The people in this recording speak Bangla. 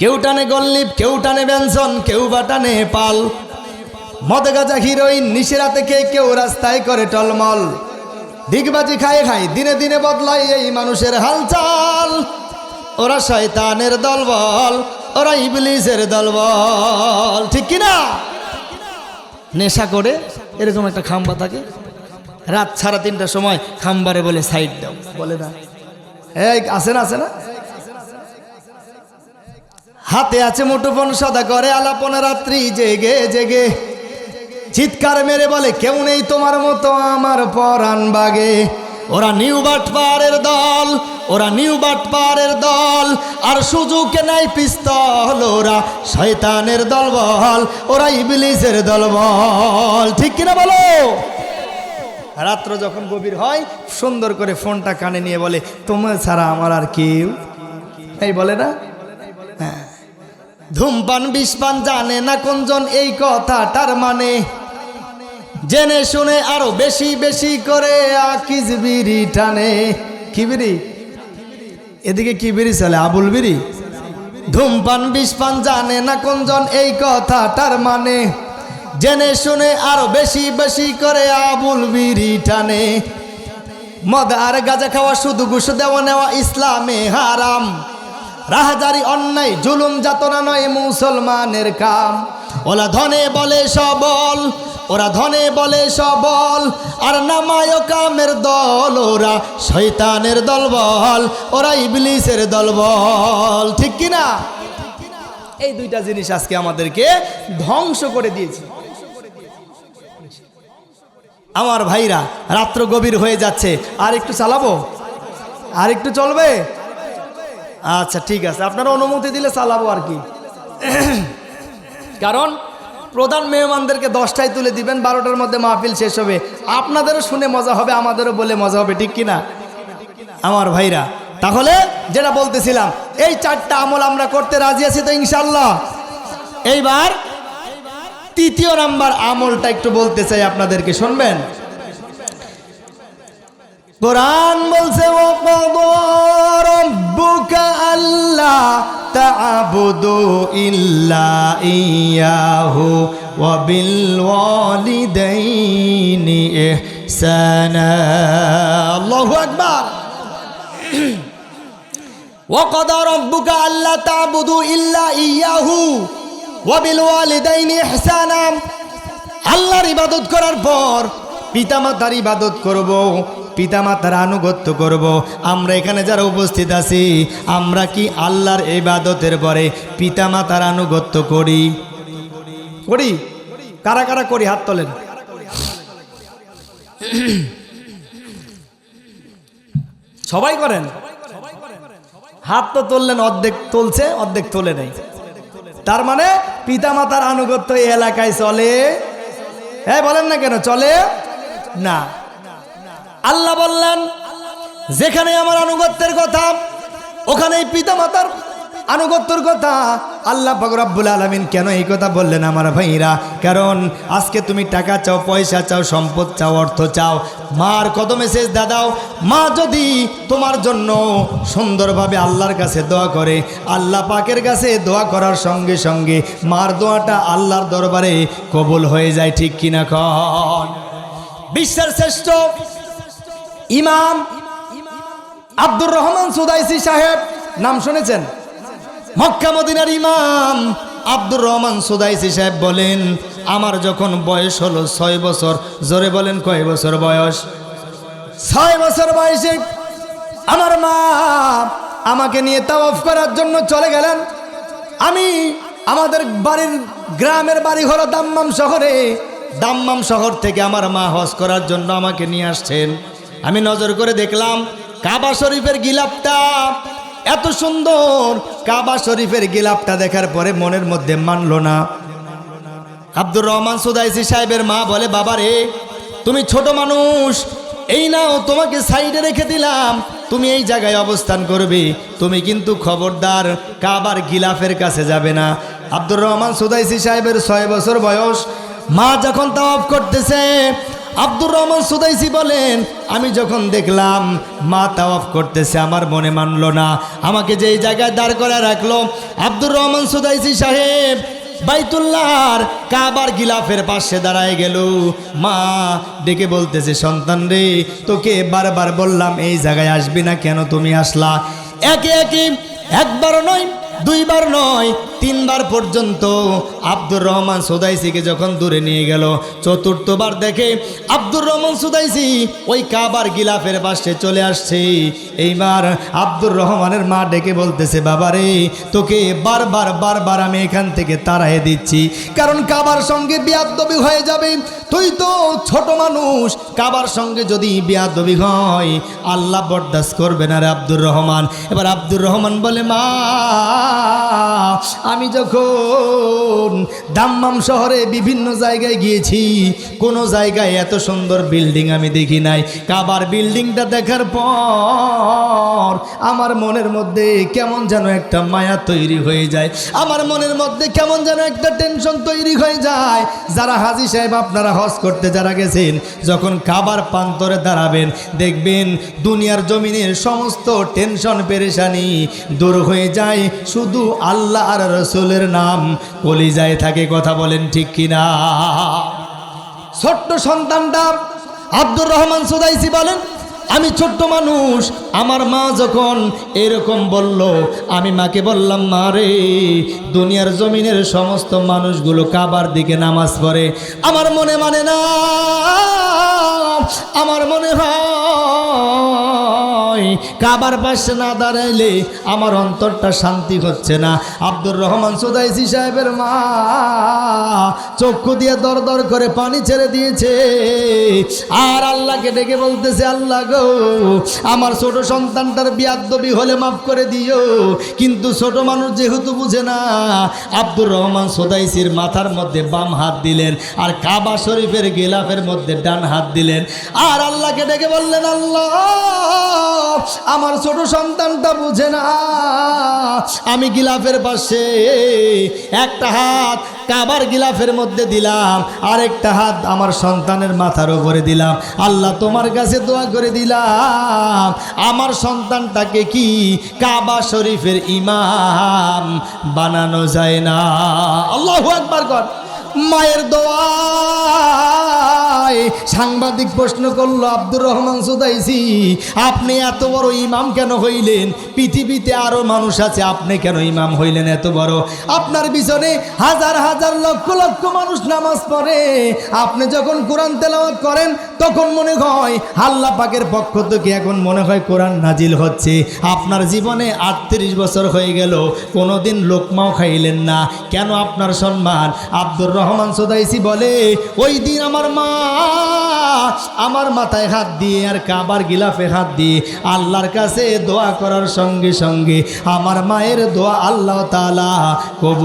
কেউ টানে গল্লিপ কেউ টানে ব্যঞ্জন, কেউ বা টানে পাল। মদ গাজা, হিরোইন, নিশিরাতে কে, কেউ রাস্তায় করে টলমল। দিগবাজি খায় খায়, দিনে দিনে বদলায় এই মানুষের হালচাল। ওরা শয়তানের দলবল, ওরা ইবলিসের দলবল। ঠিক কিনা? নেশা করে, এরকম একটা খাম্বা থাকে। রাত সাড়ে তিনটার সময় খাম্বারে বলে সাইড দাও, বলে না। এই আছে না আছে না? হাতে আছে মুঠোফোন, সদা করে আলাপনা রাত্রি জেগে জেগে। চিৎকার মেরে বলে, কেউ নেই তোমার মতো আমার পরাণ বাগে। ওরা নিউ বাটপারের দল, ওরা নিউ বাটপারের দল, আর সুযোগে নাই পিস্তল ওরা। শয়তানের দলবল, ওরা ইবলিসের দলবল। ঠিক কিনা বলো? রাত্র যখন গভীর হয়, সুন্দর করে ফোনটা কানে নিয়ে বলে, তোমার ছাড়া আমার আর কেউ এই বলে না? হ্যাঁ। ধূমপান, বিষপান জানে না কোনজন এই কথাটার মানে? জেনে শুনে আরও বেশি বেশি করে আকিজ টানে। এদিকে কি বিড়ি চলে আবুল বিড়ি? ধূমপান, বিষপান জানে না কোনজন এই কথাটার মানে? জেনে শুনে আরও বেশি বেশি করে আবুল বিড়ি টানে। মদ আর গাজা খাওয়া শুধু ঘুষ দেওয়া নেওয়া ইসলামে হারাম। রাহাজারি অন্যায়, জুলুম যাতনা নয় মুসলমানের কাম। ওলা ধনে বলে সবল, ওরা ধনে বলে সবল, আর নামায় কামের দল ওরা, শয়তানের দলবল, ওরা ইবলিসের দলবল। ঠিক কিনা এই দুইটা জিনিস আজকে আমাদেরকে ধ্বংস করে দিয়েছে। আমার ভাইরা, রাত্র গভীর হয়ে যাচ্ছে। আর একটু চালাবো? আর একটু চলবে? আচ্ছা ঠিক আছে। আপনারা অনুমতি দিলে চালাবো আর কি। কারণ প্রধান মেহমানদেরকে দশটায় তুলে দিবেন, বারোটার মধ্যে মাহফিল শেষ হবে। আপনাদেরও শুনে মজা হবে, আমাদেরও বলে মজা হবে, ঠিক কিনা? আমার ভাইরা, তাহলে যেটা বলতেছিলাম, এই চারটা আমল আমরা করতে রাজি আছি তো ইনশাল্লাহ এইবার তৃতীয় নাম্বার আমলটা একটু বলতে চাই আপনাদেরকে, শুনবেন? কোরআন বলছে ও রব্বুকা আল্লাহ তা'বুদু ইল্লা ইয়াহু ওয়া বিল ওয়ালিদাইনি ইহসানা আল্লাহু আকবার وقضى ربك ألا تعبدوا إلا إياه وبالوالدين إحسانا আল্লাহর ইবাদত করার পর পিতামাতার ইবাদত করব পিতামাতার আনুগত্য করব। আমরা এখানে যারা উপস্থিত আছি, আমরা কি আল্লাহর ইবাদতের পরে পিতামাতার আনুগত্য করি? করি। কারা কারা করি? হাত তোলেন। সবাই করেন? হাত তো তুললেন, অর্ধেক তুলছে, অর্ধেক তোলে নেই। তার মানে পিতামাতার আনুগত্য এই এলাকায় চলে? হ্যাঁ বলেন না কেন? চলে? না। আল্লাহ বললেন, যেখানে আমার আনুগত্যের কথা, ওখানেই পিতামাতার আনুগত্যর কথা। আল্লাহ ফকরাবুল আলমিন কেন এই কথা বললেন আমার ভাইরা? কারণ আজকে তুমি টাকা চাও, পয়সা চাও, সম্পদ চাও, অর্থ চাও। মার কত মেসেজ দাদাও মা যদি তোমার জন্য সুন্দরভাবে আল্লাহর কাছে দোয়া করে, আল্লাহ পাকের কাছে দোয়া করার সঙ্গে সঙ্গে মার দোয়াটা আল্লাহর দরবারে কবুল হয়ে যায়, ঠিক কিনা কন? বিশ্বের শ্রেষ্ঠ ইমাম আব্দুর রহমান সুদাইসি সাহেব, নাম শুনেছেন? মক্কা মদিনার ইমাম আব্দুর রহমান সুদাইসি সাহেব বলেন, আমার যখন বয়স হলো ছয় বছর, জোরে বলেন কয় বছর বয়স? ছয় বছর বয়সে আমার মা আমাকে নিয়ে তাওয়াফ করার জন্য চলে গেলেন। আমি আমাদের বাড়ির গ্রামের বাড়ি হলো দাম্মাম শহরে। দাম্মাম শহর থেকে আমার মা হজ করার জন্য আমাকে নিয়ে আসছেন। আমি নজর করে দেখলাম কাবা শরীফের গিলাপটা। এত সুন্দর কাবা শরীফের গিলাপটা দেখার পরে মনের মধ্যে মানলো না। আব্দুর রহমান সুদাইসি সাহেবের মা বলে বাবা রে তুমি ছোট মানুষ, এই নাও, তোমাকে সাইডে রেখে দিলাম। তুমি এই জায়গায় অবস্থান করবে, তুমি কিন্তু খবরদার, কাবার গিলাফের কাছে যাবে না। আব্দুর রহমান সুদাইসি সাহেবের ছয় বছর বয়স। মা যখন তাওয়াফ করতেছে আব্দুর রহমান সুদাইসি বলেন, আমি যখন দেখলাম মা তাওয়াফ করতেছে, আমার মনে মানলো না। আমাকে যেই জায়গায় দাঁড় করে রাখল, আব্দুর রহমান সুদাইসি সাহেব বাইতুল্লাহর কাবার গিলাফের পাশে দাঁড়ায় গেল। মা ডেকে বলতেছে, সন্তান রে, তোকে বারবার বললাম, এই জায়গায় আসবি না কেন? তুমি আসলা। একে একে একবার নয়, দুইবার নয় তিনবার পর্যন্ত আব্দুর রহমান সুদাইসিকে যখন দূরে নিয়ে গেল, চতুর্থবার দেখে আব্দুর রহমান সুদাইসি ওই কাবার গিলাফের পাশে চলে আসছে। এইবার আব্দুর রহমানের মা ডেকে বলতেছে, বাবারে, তোকে বারবার বারবার আমি এখান থেকে তাড়াই দিচ্ছি। কারণ কাবার সঙ্গে বিয়াদবি হয়ে যাবে। তুই তো ছোট মানুষ। কাবার সঙ্গে যদি বিয়াদবি হয়, আল্লাহ বরদাস্ত করবে না রে আব্দুর রহমান। এবার আব্দুর রহমান বলে, মা আমি যখন দাম্মাম শহরে বিভিন্ন জায়গায় গিয়েছি, কোনো জায়গায় এত সুন্দর বিল্ডিং আমি দেখি নাই। কাবার বিল্ডিংটা দেখার পর আমার মনের মধ্যে কেমন যেন একটা মায়া তৈরি হয়ে যায়। আমার মনের মধ্যে কেমন যেন একটা টেনশন তৈরি হয়ে যায়। যারা হাজি সাহেব আপনারা হজ করতে যারা গেছেন, যখন কাবার প্রান্তরে দাঁড়াবেন, দেখবেন দুনিয়ার জমিনের সমস্ত টেনশন পেরেশানি দূর হয়ে যায়। শুধু আল্লাহ আর রসুলের নাম কলিজায় থাকে কথা বলেন ঠিক কিনা? ছোট্ট সন্তানটা আব্দুর রহমান সুদাইসি বলেন, আমি ছোট্ট মানুষ, আমার মা যখন এরকম বলল, আমি মাকে বললাম, মা রে, দুনিয়ার জমিনের সমস্ত মানুষগুলো কাবার দিকে নামাজ পড়ে। আমার মনে মানে না, আমার মনে হয় কাবার পাশে না দাঁড়াইলে আমার অন্তরটা শান্তি হচ্ছে না। আব্দুর রহমান সুদাইসি সাহেবের মা চক্ষু দিয়ে দর দর করে পানি ছেড়ে দিয়েছে। আর আল্লাহকে ডেকে বলতেছে, আল্লাহ গো, আমার ছোট সন্তানটার বিয়াদ্দবি হলে মাফ করে দিও। কিন্তু ছোট মানুষ যেহেতু বুঝে না, আব্দুর রহমান সোদাইসির মাথার মধ্যে বাম হাত দিলেন আর কাবা শরীফের গেলাফের মধ্যে ডান হাত দিলেন। আর আল্লাহকে ডেকে বললেন, আল্লাহ আমার ছোট সন্তানটা বুঝে না। আমি গিলাফের পাশে একটা হাত কাবার গিলাফের মধ্যে দিলাম আর একটা হাত আমার সন্তানের মাথার উপরে দিলাম। আল্লাহ, তোমার কাছে দোয়া করে দিলাম, আমার সন্তানটাকে কি কাবা শরীফের ইমাম বানানো যায় না? আল্লাহ একবার কর। মায়ের দোয়ায় সাংবাদিক প্রশ্ন করল, আব্দুর রহমান সুদাইসি, আপনি এত বড় ইমাম কেন হইলেন? পৃথিবীতে আরও মানুষ আছে, আপনি কেন ইমাম হইলেন এত বড়? আপনার পিছনে হাজার হাজার লক্ষ লক্ষ মানুষ নামাজ পড়ে। আপনি যখন কোরআন তেলাওয়াত করেন, তখন মনে হয় আল্লাহ পাকের পক্ষ থেকে এখন মনে হয় কোরআন নাজিল হচ্ছে। আপনার জীবনে আটত্রিশ বছর হয়ে গেল, কোনোদিন লোকমাও খাইলেন না। কেন আপনার সম্মান? আব্দুর রহমান সোদাইসি বলে, ওই দিন আমার মা আমার মাথায় হাত দিয়ে আর কাবার গিলাফে হাত দিয়ে আল্লাহর কাছে দোয়া করার সঙ্গে সঙ্গে আমার মায়ের দোয়া আল্লাহ তালা কবুল